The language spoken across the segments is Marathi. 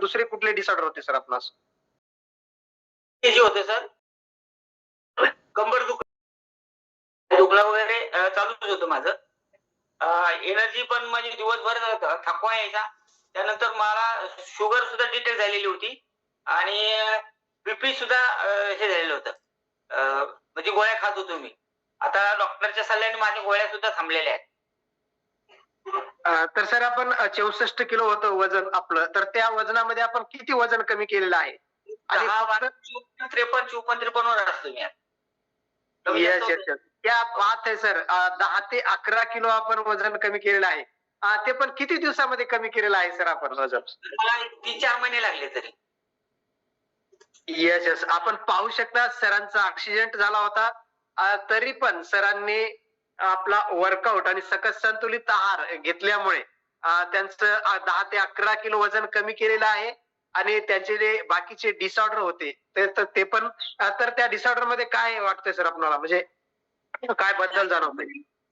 दुसरे कुठले डिसऑर्डर होते सर आपणास? जे होते सर कंबर दुख दुखला वगैरे चालूच होतं माझं. एनर्जी पण माझी दिवसभर थकवा यायचा. त्यानंतर मला शुगर सुद्धा डिटेक्ट झालेली होती. आणि बीपी सुद्धा हे झालेलं होतं. म्हणजे गोळ्या खात होतो मी. आता डॉक्टरच्या सल्ल्याने माझ्या गोळ्या सुद्धा थांबलेल्या आहेत. तर सर आपण चौसष्ट किलो होतं वजन आपलं. तर त्या वजनामध्ये आपण किती वजन कमी केलेलं आहे? त्रेपन्न चोपन्न त्रेपन्न वर असतो येस येस येस क्या बात आहे सर. दहा ते अकरा किलो आपण वजन कमी केलेलं आहे. ते पण किती दिवसामध्ये कमी केलेलं आहे सर आपण? वजन तीन चार महिने लागले तरी. येस येस आपण पाहू शकता सरांचा ऍक्सिडेंट झाला होता. तरी पण सरांनी आपला वर्कआउट आणि सकस संतुलित आहार घेतल्यामुळे त्यांचं दहा ते अकरा किलो वजन कमी केलेलं आहे आणि त्यांचे जे बाकीचे डिसऑर्डर होते ते तर ते पण तर त्या डिसऑर्डरमध्ये काय वाटतंय सर आपल्याला म्हणजे काय बदल जाणवतोय?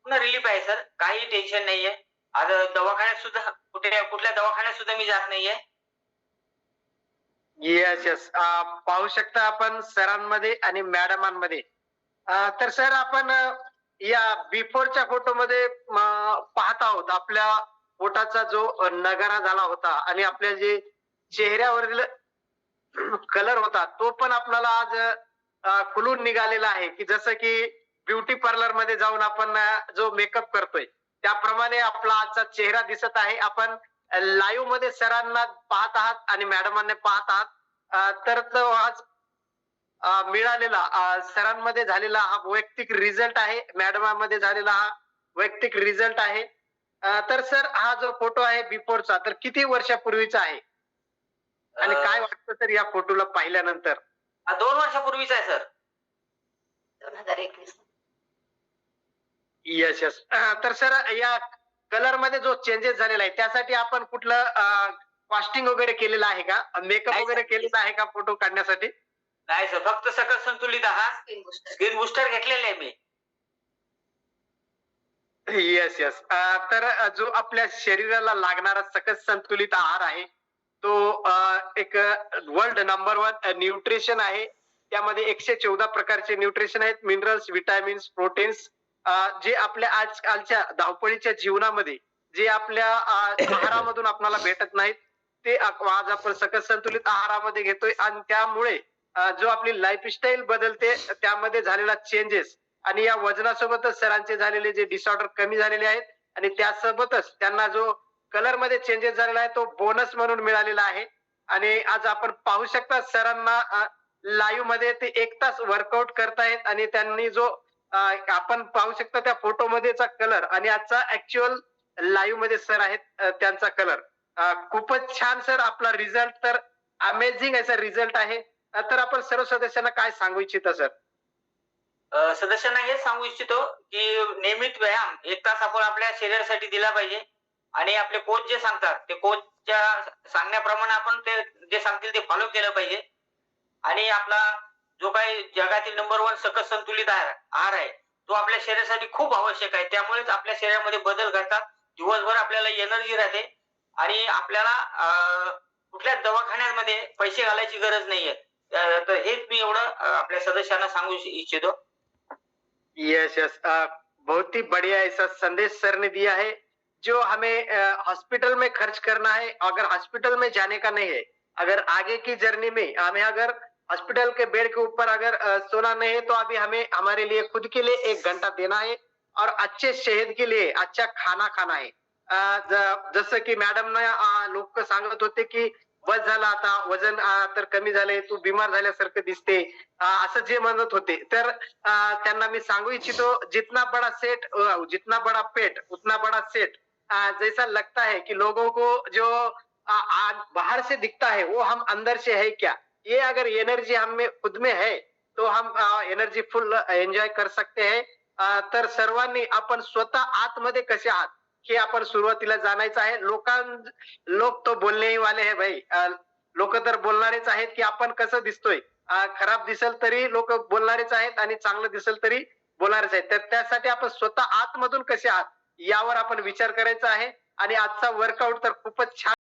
पूर्ण रिलीफ आहे सर. काही टेन्शन नाहीये. आता दवाखान्यात सुद्धा कुठे कुठल्या दवाखान्यात सुद्धा मी जात नाहीये. येस येस पाहू शकता आपण सरांमध्ये आणि मॅडमांमध्ये तर सर आपण या बिफोरच्या फोटोमध्ये पाहत आहोत आपल्या पोटाचा जो नगारा झाला होता आणि आपल्या जे चेहऱ्यावरील कलर होता तो पण आपल्याला आज खुलून निघालेला आहे. की जसं की ब्युटी पार्लरमध्ये जाऊन आपण जो मेकअप करतोय त्याप्रमाणे आपला आजचा चेहरा दिसत आहे. आपण लाईव्हमध्ये सरांना पाहत आहात आणि मॅडमांना पाहत आहात. तर तो आज मिळालेला सरांमध्ये झालेला हा वैयक्तिक रिझल्ट आहे मॅडमांमध्ये झालेला हा वैयक्तिक रिझल्ट आहे. तर सर हा जो फोटो आहे बिफोरचा तर किती वर्षापूर्वीचा आहे? आणि काय वाटतं सर या फोटोला पाहिल्यानंतर? हा दोन वर्षापूर्वीचा आहे सर. दोन हजार एकवीस. येस येस तर सर या कलरमध्ये जो चेंजेस झालेला आहे त्यासाठी आपण कुठलं कॉस्टिंग वगैरे केलेलं आहे का? मेकअप वगैरे. केलेला आहे का फोटो काढण्यासाठी? नाही सर फक्त सकस संतुलित आहार स्किन बुस्टर स्किन बुस्टर घेतलेले आहे मी येस येस तर अ, जो आपल्या शरीराला लागणारा सकस संतुलित आहार आहे तो अ, एक वर्ल्ड नंबर वन न्यूट्रिशन आहे. त्यामध्ये एकशे चौदा प्रकारचे न्यूट्रिशन आहेत. मिनरल्स विटॅमिन्स प्रोटीन्स जे आपल्या आजकालच्या धावपळीच्या जीवनामध्ये जे आपल्या अ, आहारामधून आपल्याला भेटत नाहीत ते आप- आज आपण सकस संतुलित आहारामध्ये घेतोय. आणि त्यामुळे जो आपली लाईफस्टाईल बदलते त्यामध्ये झालेला चेंजेस आणि या वजनासोबतच सरांचे झालेले जे डिसऑर्डर कमी झालेले आहेत आणि त्यासोबतच त्यांना जो कलरमध्ये चेंजेस झालेला आहे तो बोनस म्हणून मिळालेला आहे. आणि आज आपण पाहू शकता सरांना लाईव्हमध्ये ते एक तास वर्कआउट करतायत आणि त्यांनी जो आपण पाहू शकता त्या फोटो मध्येचा कलर आणि आजचा ऍक्च्युअल लाईव्हमध्ये सर आहेत त्यांचा कलर खूपच छान सर आपला रिझल्ट तर अमेझिंग असा रिझल्ट आहे. तर आपण सर्व सदस्यांना काय सांगू इच्छिता सर? सदस्यांना हेच सांगू इच्छितो की नियमित व्यायाम एक तास आपण आपल्या शरीरासाठी दिला पाहिजे. आणि आपले कोच जे सांगतात ते कोचच्या सांगण्याप्रमाणे आपण ते जे सांगतील ते फॉलो केलं पाहिजे. आणि आपला जो काही जगातील नंबर वन सकस संतुलित आहार आहार आहे तो आपल्या शरीरासाठी खूप आवश्यक आहे. त्यामुळेच आपल्या शरीरामध्ये बदल घडतात. दिवसभर आपल्याला एनर्जी राहते. आणि आपल्याला कुठल्या कुठल्याच दवाखान्यामध्ये पैसे घालायची गरज नाहीये. अं, इच्छितो. यस यस बहुत ही बढ़िया ऐसा संदेश सर ने दिया है जो हमें हॉस्पिटल में खर्च करना है अगर हॉस्पिटल में जाने का नहीं है अगर आगे की जर्नी में हमें अगर हॉस्पिटल के बेड के ऊपर अगर अ, सोना नहीं है तो अभी हमें हमारे लिए खुद के लिए एक घंटा देना है और अच्छे सेहत के लिए अच्छा खाना खाना है। अ, जसं की मॅडम लोक सांगत होते की बस झाला आता वजन तर कमी झाले तू बिमार झाल्यासारखं दिसते. असं जे म्हणत होते. तर त्यांना मी सांगू इच्छितो जितना बड़ा सेट जितना बड़ा पेट उतना बड़ा सेट जैसा लगता है कि लोगों को जो आ- बाहर से दिखता है वो हम अंदर से है क्या? ये अगर एनर्जी हम में खुद में है तो हम एनर्जी फुल एन्जॉय कर सकते हैं। तर सर्वांनी आपण स्वतः आतमध्ये कसे आहात? की आपण सुरुवातीला जाणायचं आहे. लोकां लोक तो बोलणे वाले हे भाई लोक तर बोलणारेच आहेत की आपण कसं दिसतोय. खराब दिसेल तरी लोक बोलणारेच आहेत आणि चांगलं दिसेल तरी बोलणारेच आहेत. तर त्यासाठी आपण स्वतः आतमधून कसे आहात यावर आपण विचार करायचा आहे. आणि आजचा वर्कआउट तर खूपच छान